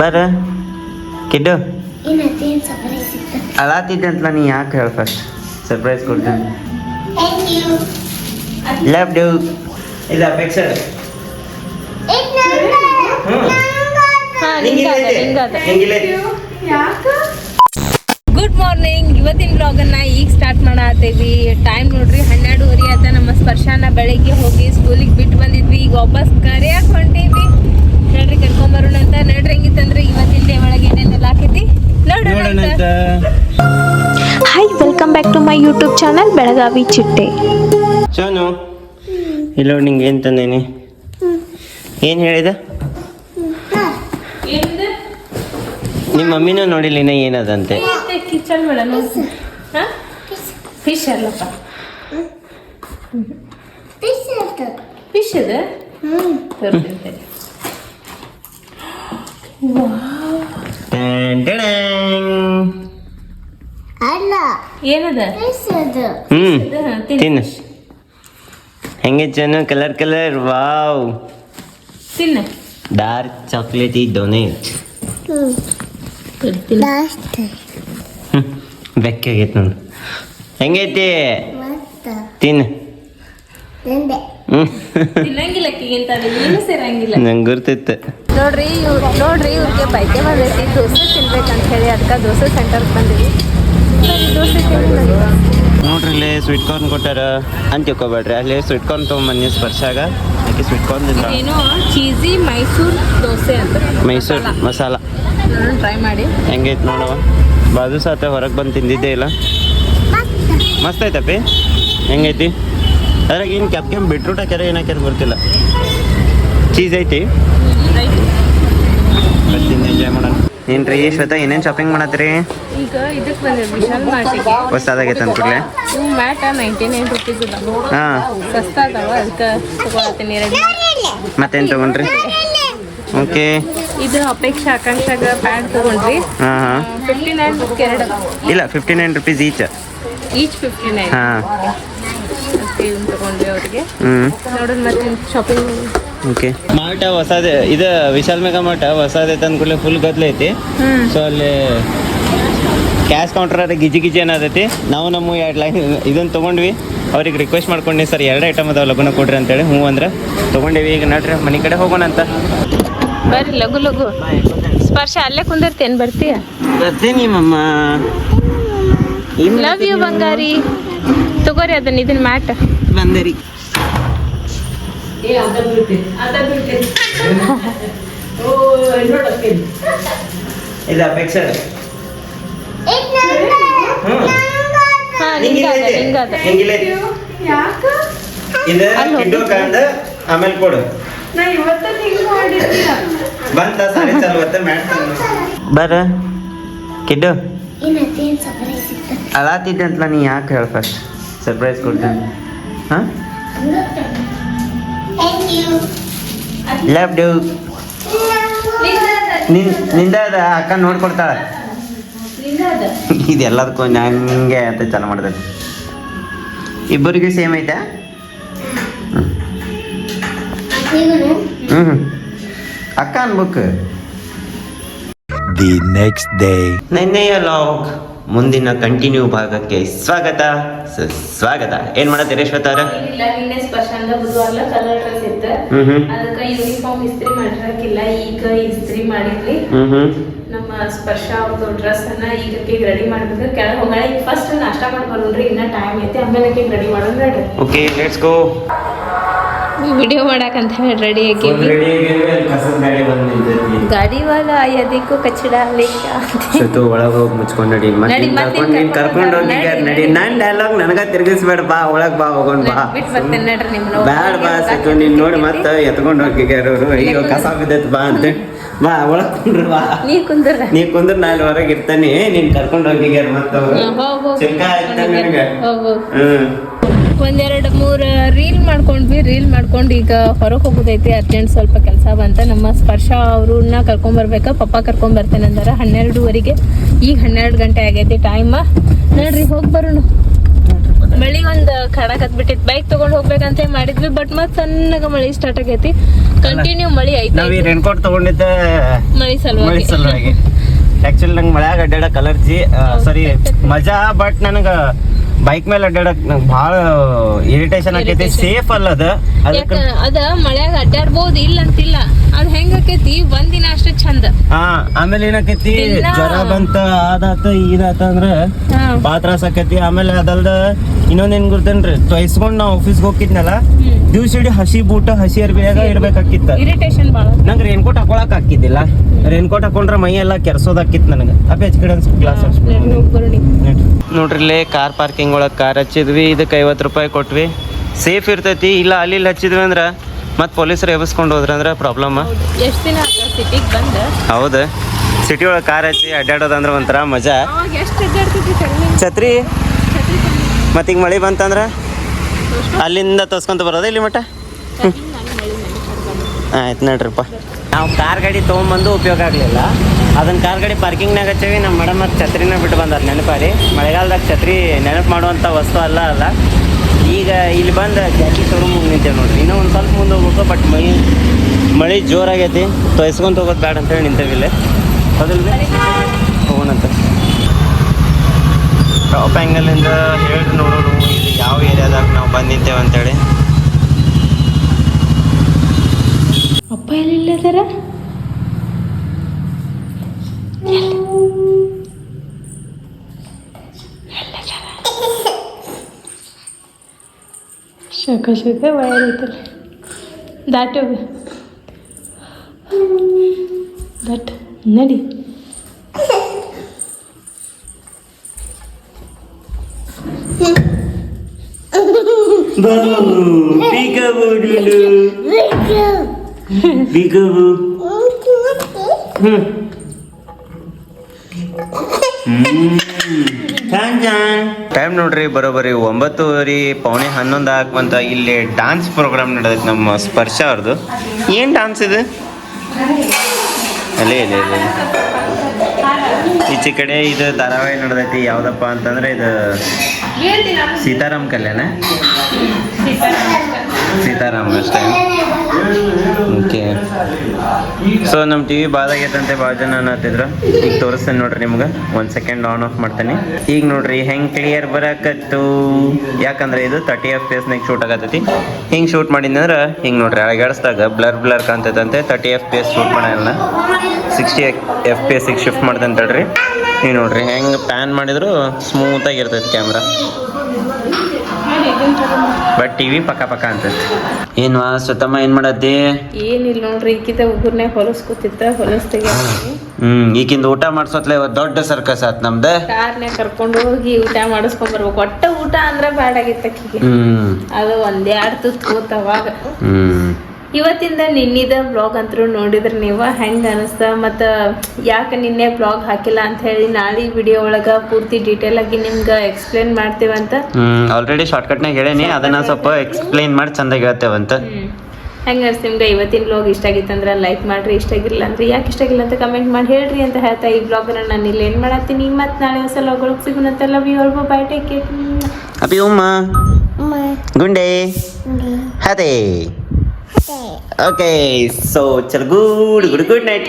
ಬರ? ಕಿಡ್ಡು? ಅಳಾತಿದ್ದೆ ಅಂತಲ್ಲ ನೀ ಯಾಕೆ ಹೇಳ ಫಸ್ಟ್ ಸರ್ಪ್ರೈಸ್ ಕೊಡ್ತೀನಿ. ಥ್ಯಾಂಕ್ ಯು ಲವ್ ಡು ಇಲ್ಲ ಐತೆ? ಗುಡ್ ಮಾರ್ನಿಂಗ್ ಇವತ್ತಿನ ಬ್ಲಾಗನ್ನ ಈಗ ಸ್ಟಾರ್ಟ್ ಮಾಡತ್ತೀವಿ. ಟೈಮ್ ನೋಡ್ರಿ ಹನ್ನೆರಡುವರೆ ಆತ ನಮ್ಮ ಸ್ಪರ್ಶನ ಬೆಳಿಗ್ಗೆ ಹೋಗಿ ಸ್ಕೂಲಿಗೆ ಬಿಟ್ಟು ಬಂದಿದ್ವಿ. ಈಗ ವಾಪಸ್ ಕರೆಯಕ್ಕೆ ಹೊಂಟೀವಿ. ನಡ್ರಿ ಕರ್ಕೊಂಬರೋಣ ಅಂತ. ನಡ್ರಿ ಹೆಂಗಿತ್ತಂದ್ರೆ ಇವತ್ತಿನ ಡೇ ಒಳಗೆ ಏನೇನೆಲ್ಲ ಆಕೈತಿ. ನೋಡೋಣ. Hi welcome back to my YouTube channel Belagavi Chitte Sonu ಇಲ್ಲ ನಿಂಗೆ ಏನು ತಂದೇನಿ? ಏನು ಹೇಳಿದ? ನಿಮ್ಮ ಮಮ್ಮಿನೂ ನೋಡಿಲ್ಲ ಇನ್ನ ಏನದಂತೆ. Kitchen madam. ಫಿಶ್ ಅಲ್ಲಪ್ಪ. ಫಿಶ್ ಅದ ಫಿಶ್ ಇದೆ ಹ್ಞೂ ತೋರಿಸ್ತೀನಿ ಟ್ಯಾನ್ ಟ್ಯಾಡಾಂಗ್. ಅಲ್ಲ. ಏನದ? ಹ್ಮ್ ತಿನ್ನು. ಹೆಂಗೆ ಚೆನ್ನ ಕಲರ್ ಕಲರ್ ವಾವ್ ತಿನ್ನ. ಡಾರ್ಕ್ ಚಾಕ್ಲೇಟಿ ಡೊನೇಟ್ ಬೆಕ್ಕಾಗೈತೆ ನೋಡು. ಹೆಂಗೈತಿ? ತಿನ್ನು. ನಂಗೆ ಗುರ್ತಿತ್ತು. ನೋಡ್ರಿ ಇವ್ರು ನೋಡ್ರಿ ಇವ್ರಿಗೆ ಬೈಕೆ ಬಂದೈತಿ ದೋಸೆ ತಿನ್ಬೇಕಂತ ಹೇಳಿ ಅದಕ್ಕೆ ದೋಸೆ ಸೆಂಟರ್ಗೆ ಬಂದಿವಿ. ದೋಸೆ. ನೋಡ್ರಿ ಇಲ್ಲಿ ಸ್ವೀಟ್ ಕಾರ್ನ್ ಕೊಟ್ಟಾರ ಅಂತ ತಿಳ್ಕೊಬೇಡ್ರಿ. ಅಲ್ಲಿ ಸ್ವೀಟ್ ಕಾರ್ನ್ ತೊಗೊಂಬನ್ನಿ ಸ್ಪರ್ಶಾಗ. ಅದಕ್ಕೆ ಸ್ವೀಟ್ ಕಾರ್ನ್ ಏನು ಚೀಸಿ ಮೈಸೂರು ದೋಸೆ ಅಂತ. ಮೈಸೂರು ಮಸಾಲ. ಟ್ರೈ ಮಾಡಿ. ಹೆಂಗೈತೆ ನೋಡವ ಬಾಜು ಸಾತೆ ಹೊರಗೆ ಬಂದು ತಿಂದಿದ್ದೆ ಇಲ್ಲ. ಮಸ್ತ್ ಐತಪ್ಪಿ. ಹೆಂಗೈತಿ? ಅದ್ರಾಗ ಏನು ಕೆಪ್ ಕೆಂಪ್ ಬಿಟ್ರೂಟ್ ಹಾಕ್ಯಾರ ಏನು ಹಾಕ್ಯಾರ ಗೊತ್ತಿಲ್ಲ. ಚೀಸ್ ಐತಿ. ಬರ್ತೀನಿ ಎಂಜಾಯ್ ಮಾಡೋಣ. ಏನು ರೀ ಶ್ವೇತಾ ಏನೇನು ಶಾಪಿಂಗ್ ಮಾಡತ್ರಿ ಈಗ ಇದಕ್ಕೆ ಬಂದಿವಿ ವಿಶಾಲ್ ಮಾರ್ಟಿಗೆ. ಹೊಸದಾಗೈತೆ ಅಂದ್ಕೂಡ್ಲೆ ಇವು ಮ್ಯಾಟ ನೈಂಟಿ ನೈನ್ ರುಪೀಸ್ ಅದಾವ ಹಾಂ. ಸಸ್ತ ಅದಾವ ಅದಕ್ಕೆ ತಗೊಳತ್ತೀನಿ ಎರಡು ಮತ್ತೇನು ತಗೊಂಡ್ರಿ? ಓಕೆ. ಇದು ಅಪೇಕ್ಷೆ ಆಕಾಂಕ್ಷಾಗ ಪ್ಯಾಡ್ ತಗೊಂಡ್ರಿ. ಹಾಂ ಹಾಂ. ಫಿಫ್ಟಿ ನೈನ್ ಎರಡು. ಇಲ್ಲ fifty nine rupees each each fifty nine ಹಾಂ ತಗೊಂಡ್ವಿ ಅವ್ರಿಗೆ. ನೋಡೋಣ ಮತ್ತೆ ಶಾಪಿಂಗ್ ಓಕೆ ಮಾರ್ಟ ಹೊಸದೇ ಇದು ವಿಶಾಲ್ ಮೆಗಾ ಮಾರ್ಟ ತಂದ ಅಂದ್ಕೂಡಲೇ ಫುಲ್ ಗದ್ಲ ಐತಿ. ಸೊ ಅಲ್ಲಿ ಕ್ಯಾಶ್ ಕೌಂಟರ್ ಗಿಜಿ ಗಿಜಿ ಅನ್ನೋದೈತಿ ನಾವು ನಮ್ಮ ಎರಡು ಲೈನ್ ಇದನ್ನ ತೊಗೊಂಡ್ವಿ. ಅವ್ರಿಗೆ ರಿಕ್ವೆಸ್ಟ್ ಮಾಡ್ಕೊಂಡಿ ಸರ್ ಎರಡು ಐಟಮ್ ಅದಾವ ಲಗುನ ಕೊಡ್ರಿ ಅಂತೇಳಿ ಹ್ಞೂ ಅಂದ್ರೆ ತೊಗೊಂಡೇವಿ. ಈಗ ನಡ್ರಿ ಮನೆ ಕಡೆ ಹೋಗೋಣ ಅಂತ. ಬರ್ರಿ ಲಗು ಲಗು. ಸ್ಪರ್ಶ ಅಲ್ಲೇ ಕುಂದಿರ್ತೇನೆ ಬರ್ತೀಯ? ಬರ್ತೀನಿ ಮಮ್ಮ ಲವ್ ಯು ಬಂಗಾರಿ. ತಗೋರಿ ಅದನ್ನ ಇದನ್ನ ಮ್ಯಾಟ್ ಬಂದರಿ. ಇಲ್ಲ ಕಿಡ್ಡು ಕಂದ ಆಮೇಲೆ ಕೊಡು. ಬಂತ ಸಾರಿ ಚಾಲು ಬತ್ತ ಮ್ಯಾಟ್ ಬರ. ಕಿಡ್ಡು. ಇನ್ನತ್ತೇನು ಸರ್ಪ್ರೈಸ್ ಇತ್ತು? ಅಳಾತಿದ್ದೆ ಅಂತಲ್ಲ ನೀ ಯಾಕೆ ಹೇಳ ಫಸ್ಟ್ ಸರ್ಪ್ರೈಸ್ ಕೊಡ್ತೀನಿ ಹಾಂ? ಥ್ಯಾಂಕ್ ಯು ಲವ್ ಡು ನಿನ್ನಿಂದ ಅದ ಅಕ್ಕ ನೋಡ್ಕೊಡ್ತಾಳ. ಇದೆಲ್ಲದಕ್ಕೂ ಹಂಗೆ ಅಂತ ಚಾಲು ಮಾಡಿದೆ. ಇಬ್ಬರಿಗೂ ಸೇಮ್ ಐತಾ? ಹ್ಮ್ ಹ್ಞೂ ಹ್ಞೂ ಅಕ್ಕ ಅನ್ಬೇಕು. ದಿ ನೆಕ್ಸ್ಟ್ ಡೇ ನೆನ್ನೆಯ ಲಾಗ್ ಮುಂದಿನ ಕಂಟಿನ್ಯೂ ಭಾಗಕ್ಕೆ ಸ್ವಾಗತ. ಸ್ವಾಗತ ಏನ್ ಮಾಡತ್ತೆ ರೇಶ್ವತ ಅವರ? ಇಲ್ಲ ನಿನ್ನೆ ಸ್ಪರ್ಶಂದ ಬುಧವಾರ ಕಲರ್ ಡ್ರೆಸ್ ಇತ್ತು. ಅದಕ್ಕೆ ಯೂನಿಫಾರ್ಮ್ ಇಸ್ತ್ರಿ ಮಾಡಿರಕಿಲ್ಲ ಈಗ ಇಸ್ತ್ರಿ ಮಾಡಿದ್ವಿ. ನಮ್ಮ ಸ್ಪರ್ಶ ಅವ್ರದ್ದು ಡ್ರೆಸ್ ಅನ್ನ ಈಗ ಕೇಕ್ ರೆಡಿ ಮಾಡ್ಬೇಕು. ಕೆಳಗೆ ಹೋಗೋಣ ಈಗ ಫಸ್ಟ್ ನಾಷ್ಟ ಮಾಡಿ ಬರೋಣ್ರಿ ಇನ್ನ ಟೈಮ್ ಐತಿ ಆಮೇಲೆ ಕೇಕ್ ರೆಡಿ ಮಾಡೋಣ ಓಕೆ ಲೆಟ್ಸ್ ಗೋ ವಿಡಿಯೋ ಮಾಡಕ್ಕಂತ ಹೇಳಿ ರೆಡಿ ಆಗಿ. ಗಾಡಿ ವಾಲ ಯದಿಕ್ಕೂ ಕಚ್ಚಡ ಸತು ಒಳಗೆ ಹೋಗಿ ಮುಚ್ಕೊಂಡು ನಡಿ. ಮತ್ತೆ ಕರ್ಕೊಂಡು ನೀನ್ ಕರ್ಕೊಂಡು ಕರ್ಕೊಂಡ್ ಹೋಗಿ ನಡಿ. ನನ್ನ ನನ್ ಡೈಲಾಗ್ ನನಗ ತಿರ್ಗಿಸ್ಬೇಡ ಬಾ ಒಳಗ್ ಬಾ ಹೋಗೋಣ ಬಾ. ಬೇಡ ಬ್ಯಾಡ ಬಾ ಸತು ನೀನ್ ನೋಡಿ ಮತ್ತೆ ಎತ್ಕೊಂಡು ಹೋಗಿಗ್ಯಾರ ಅವರು. ಅಯ್ಯೋ ಕಸ ಬಿದ್ದೈತ್ ಬಾ ಅಂತ. ಬಾ ಒಳಗ್ ಕುಂಡ್ರು ಬಾ. ನೀ ಕುಂದ್ರ ನೀ ಕುಂದ್ರ ನಾ ಇಲ್ಲಿ ಹೊರಗೆ ಇರ್ತಾನೆ. ನೀನ್ ಕರ್ಕೊಂಡು ಹೋಗಿಗ್ಯಾರ ಮತ್ತೆ ಅವ್ರು. ಹೋಗ್ ಹೋಗ್. ಚಿಲ್ಕ ಆಯ್ತಾ ನಿನಗೆ. ಹ್ಮ್. ಒಂದೆರಡು ಮೂರು ರೀಲ್ ಮಾಡ್ಕೊಂಡ್ವಿ ರೀಲ್ ಮಾಡ್ಕೊಂಡು ಈಗ ಹೊರಗೆ ಹೋಗೋದೈತಿ ಅರ್ಜೆಂಟ್ ಸ್ವಲ್ಪ ಕೆಲಸ ಬಂತ ನಮ್ಮ ಸ್ಪರ್ಶ ಅವ್ರನ್ನ ಕರ್ಕೊಂಬರ್ಬೇಕ ಪಪ್ಪ ಕರ್ಕೊಂಬರ್ತೇನೆ ಅಂದಾರ. ಹನ್ನೆರಡುವರೆಗೆ ಈಗ ಹನ್ನೆರಡು ಗಂಟೆ ಆಗೈತಿ ಟೈಮ ನೋಡ್ರಿ ಹೋಗಿ ಬರೋಣ. ಮಳಿ ಒಂದು ಕಡಕತ್ ಬಿಟ್ಟಿತ್ ಬೈಕ್ ತಗೊಂಡ್ ಹೋಗ್ಬೇಕಂತ ಮಾಡಿದ್ವಿ ಬಟ್ ಮತ್ ಸಣ್ಣಗ ಮಳಿ ಸ್ಟಾರ್ಟ್ ಆಗೈತಿ. ಕಂಟಿನ್ಯೂ ಮಳಿ ಐತಿ. ರೇನ್ಕೋಟ್ ತಗೊಂಡಿದ್ದೆ ಮಳಿ ಸಲುವಾಗಿ. ಸಲುವಾಗಿ. ಆಕ್ಚುಲಿ ನಂಗೆ ಮಳೆಯಾಗ ಅಡ್ಡಾಡಕ್ ಅಲರ್ಜಿ ಸಾರಿ ಮಜಾ ಬಟ್ ನನಗ ಬೈಕ್ ಮೇಲೆ ಅಡ್ಡಾಡಕ್ ನಂಗೆ ಭಾಳ ಇರಿಟೇಷನ್ ಆಕೈತಿ. ಸೇಫ್ ಅಲ್ಲ ಅದ. ಅದಕ್ಕೆ ಅದ ಮಳ್ಯಾಗ ಅಡ್ಡಾಡ್ಬೋದು ಇಲ್ಲ ಅಂತಿಲ್ಲ ಅದ್ ಹೆಂಗ್ ಆಕೈತಿ? ಒಂದಿನ ಅಷ್ಟೇ ಚಂದ. ಹಾ ಆಮೇಲೆ ಏನಾಕೈತಿ? ಜ್ವರ ಬಂತ ಅದಾತ ಇದಾತ ಅಂದ್ರ. ಭಾಳ ತ್ರಾಸ ಆಕೈತಿ. ಆಮೇಲೆ ಅದಲ್ದ ಇನ್ನೊಂದ್ ಏನ್ ಗುರ್ತೇನ್ರಿ ತೊಯ್ಸ್ಕೊಂಡ್ ನಾ ಆಫೀಸ್ಗೆ ಹೋಗಿದ್ನಲ್ಲ. ದಿವ್ಸ ಇಡೀ ಹಸಿ ಬೂಟ ಹಸಿ ಅರ್ಬಿಯಾಗ ಇರ್ಬೇಕಾಕಿತ್ತ. ಇರಿಟೇಷನ್ ನಂಗೆ ರೇನ್ಕೋಟ್ ಹಾಕೊಳಕ್ ಹಾಕಿದ್ದಿಲ್ಲ ರೇನ್ಕೋಟ್ ಹಾಕೊಂಡ್ರೆ ಮೈ ಎಲ್ಲ ಕೆರ್ಸೋದಾಕಿತ್ತು ನನಗೆ. ಅಪ್ಪ ಹೆಚ್ಚು ಕಡೆ ಗ್ಲಾಸ್ ನೋಡ್ರಿ ಇಲ್ಲೇ ಕಾರ್ ಪಾರ್ಕಿಂಗ್ ಒಳಗೆ ಕಾರ್ ಹಚ್ಚಿದ್ವಿ ಇದಕ್ಕೆ ಐವತ್ತು ರೂಪಾಯಿ ಕೊಟ್ವಿ. ಸೇಫ್ ಇರ್ತೈತಿ ಇಲ್ಲ ಅಲ್ಲಿ ಇಲ್ಲಿ ಹಚ್ಚಿದ್ವಿ ಅಂದ್ರೆ ಮತ್ತೆ ಪೊಲೀಸರು ಎಬ್ಬಿಸ್ಕೊಂಡು ಹೋದ್ರ ಅಂದ್ರೆ ಪ್ರಾಬ್ಲಮ್ ಎಷ್ಟು ದಿನ ಆತ ಸಿಟಿಗ್ ಬಂದ? ಹೌದು. ಸಿಟಿ ಒಳಗೆ ಕಾರ್ ಹಚ್ಚಿ ಅಡ್ಡಾಡೋದಂದ್ರೆ ಒಂಥರ ಮಜಾ. ಛತ್ರಿ ಮತ್ತೆ ಈಗ ಮಳೆ ಬಂತಂದ್ರೆ? ಅಲ್ಲಿಂದ ತೋರ್ಸ್ಕೊಂತ ಬರೋದ ಇಲ್ಲಿ ಮಟ್ಟ ಆಯ್ತು ನೋಡ್ರಿಪ್ಪ. ನಾವು ಕಾರ್ ಗಾಡಿ ತೊಗೊಂಬಂದು ಉಪಯೋಗ ಆಗಲಿಲ್ಲ. ಅದನ್ನ ಕಾರ್ ಗಾಡಿ ಪಾರ್ಕಿಂಗ್ನಾಗ ಹಚ್ಚೇವಿ. ನಮ್ಮ ಮೇಡಮ್ ಮತ್ತು ಛತ್ರಿನ ಬಿಟ್ಟು ಬಂದಾರ ನೆನಪಾರಿ. ಮಳೆಗಾಲದಾಗ ಛತ್ರಿ ನೆನಪು ಮಾಡುವಂಥ ವಸ್ತು ಅಲ್ಲ ಅಲ್ಲ ಈಗ ಇಲ್ಲಿ ಬಂದು ಜಾಕಿ ಶೋರೂಮ್ ನಿಂತೇವೆ ನೋಡ್ರಿ. ಇನ್ನೂ ಒಂದು ಸ್ವಲ್ಪ ಮುಂದೆ ಹೋಗ್ಬೇಕು, ಬಟ್ ಮೈ ಮಳೆ ಜೋರಾಗೈತಿ. ತೊಯ್ಸ್ಕೊಂತ ಹೋಗೋದು ಬೇಡ ಅಂತೇಳಿ ನಿಂತೇವಿ ಇಲ್ಲಿ. ಹೌದಿಲ್ಲ ಹೋಗೋಣಂತ. ಟಾಪ್ ಆ್ಯಂಗಲಿಂದ ಹೇಳಿ ನೋಡೋರು ಇದು ಯಾವ ಏರಿಯಾದಾಗ ನಾವು ಬಂದಿದ್ದೇವೆ ಅಂತೇಳಿ. ಅಪ್ಪ ಎಲ್ಲಿಲ್ಲ ಸರ ಶಕ ಶಕ ವಯರ್ ಐತಲ್ಲ. ದಾಟಿ ದಟ್ ನಡಿ ಟೈಮ್ ನೋಡ್ರಿ ಬರೋಬರಿ ಒಂಬತ್ತುವರೆ, ಪೌಣೆ ಹನ್ನೊಂದು ಹಾಕುವಂತ ಇಲ್ಲಿ ಡಾನ್ಸ್ ಪ್ರೋಗ್ರಾಮ್ ನಡೆದೈತೆ ನಮ್ಮ ಸ್ಪರ್ಶ ಅವ್ರದ್ದು ಏನು ಡಾನ್ಸ್ ಇದು? ಅಲ್ಲೇ ಇಲ್ಲ ಈಚೆ ಕಡೆ ಇದು ಧಾರಾವಾಹಿ ನಡೆದೈತಿ ಯಾವ್ದಪ್ಪ ಅಂತಂದ್ರೆ ಇದು ಸೀತಾರಾಮ್ ಕಲ್ಯಾಣ. ಸೀತಾರಾಮ್ ಅಷ್ಟೇ. ಓಕೆ. ಸೊ ನಮ್ಮ ಟಿ ವಿ ಬಾದಾಗೈತಂತೆ ಭಾಳ ಜನ ಅನ್ನತ್ತಿದ್ರು. ಈಗ ತೋರಿಸ್ತೇನೆ ನೋಡ್ರಿ ನಿಮ್ಗೆ. ಒಂದು ಸೆಕೆಂಡ್ ಆನ್ ಆಫ್ ಮಾಡ್ತೇನೆ. ಈಗ ನೋಡ್ರಿ ಹೆಂಗೆ ಕ್ಲಿಯರ್ ಬರಕತ್ತು? ಯಾಕಂದ್ರೆ ಇದು ತರ್ಟಿ ಎಫ್ ಪಿ ಎಸ್ನಾಗ ಶೂಟ್ ಆಗತ್ತೈತಿ ಹಿಂಗೆ ಶೂಟ್ ಮಾಡಿದ್ರೆ ಹಿಂಗೆ ನೋಡ್ರಿ ಅಳಗಾಡಿಸ್ದಾಗ blur blur ಕಾಣ್ತೈತಂತೆ. Thirty F P S shoot ಮಾಡಲ್ಲ ಸಿಕ್ಸ್ಟಿ ಎಫ್ ಪಿ ಎಸ್ಗೆ ಶಿಫ್ಟ್ ಮಾಡ್ತಂತ ಹೇಳ್ರಿ. ನೀವು ನೋಡ್ರಿ ಹೆಂಗೆ ಪ್ಯಾನ್ ಮಾಡಿದ್ರು ಸ್ಮೂತಾಗಿ ಇರ್ತೈತಿ ಕ್ಯಾಮ್ರಾ ಬಟ್ ಟಿವಿ ಪಕ್ಕ ಪಕ್ಕ ಅಂತ ಏನ್ವಾ ಸುತ್ತಮ್ಮ ಏನ್ ಮಾಡತ್ತಿ? ಏನಿಲ್ಲ ನೋಡ್ರಿ ಈಕಿತ ಉಗುರ್ನೇ ಹೊಲಸ್ಕೊತಿತ್ತ ಹೊಲಸ್ ಹ್ಮ್ ಈಕಿಂದ ಊಟ ಮಾಡ್ಸೋತ್ಲೆ ಇವತ್ತು ದೊಡ್ಡ ಸರ್ಕಸ್ ಆತ್ ನಮ್ದ. ಕಾರ್ನೇ ಕರ್ಕೊಂಡು ಹೋಗಿ ಊಟ ಮಾಡಿಸ್ಕೊಂಡ್ ಬರ್ಬೇಕು. ಒಟ್ಟ ಊಟ ಅಂದ್ರೆ ಬ್ಯಾಡ ಆಗಿತ್ತ ಹ್ಮ್. ಅದು ಒಂದೆರಡು ತುತ್ತು ಕೂತವಾಗ ಅವಾಗ. ಹ್ಮ್. ಇವತ್ತಿಂದ ನಿನ್ನಿದ ಬ್ಲಾಗ್ ಅಂತರೂ ನೋಡಿದ್ರೆ ನೀವು ಹೆಂಗೆ ಅನಿಸ್ತ ಮತ್ತು ಯಾಕೆ ನಿನ್ನೆ ಬ್ಲಾಗ್ ಹಾಕಿಲ್ಲ ಅಂತ ಹೇಳಿ ನಾಳೆ ವಿಡಿಯೋ ಒಳಗೆ ಪೂರ್ತಿ ಡೀಟೇಲ್ ಆಗಿ ನಿಮ್ಗೆ ಎಕ್ಸ್ಪ್ಲೇನ್ ಮಾಡ್ತೀವಂತ. ಅಂತ ಆಲ್ರೆಡಿ ಶಾರ್ಟ್ಕಟ್ನಾಗ ಹೇಳೇನಿ ಅದನ್ನ ಸ್ವಲ್ಪ ಎಕ್ಸ್ಪ್ಲೈನ್ ಮಾಡಿ ಚಂದಾಗಿ ಹೇಳ್ತೇವಂತ. ಹೆಂಗೆ ಅನಿಸ್ತು ನಿಮ್ಗೆ? ಇವತ್ತಿನ ಬ್ಲಾಗ್ ಇಷ್ಟ ಆಗಿತ್ತಂದ್ರೆ ಲೈಕ್ ಮಾಡಿರಿ ಇಷ್ಟ ಆಗಿಲ್ಲ ಅಂದ್ರೆ ಯಾಕೆ ಇಷ್ಟ ಆಗಿಲ್ಲ ಅಂತ ಕಮೆಂಟ್ ಮಾಡಿ ಹೇಳ್ರಿ ಅಂತ ಹೇಳ್ತಾ ಈ ಬ್ಲಾಗ್ನ ನಾನು ಇಲ್ಲಿ ಏನು ಮಾಡತ್ತೀನಿ. ಮತ್ತು ನಾಳೆ ಹೊಸ ಲಾಗೊಳಗೆ ಸಿಗೋಣಂತ love you all bye take care ಅಪಿ ಉಮ್ಮ ಗುಂಡೆ. ಹದೇ ಓಕೆ ಸೊ ಚಲ್ ಗುಡ್ ಗುಡ್ ಗುಡ್ ನೈಟ್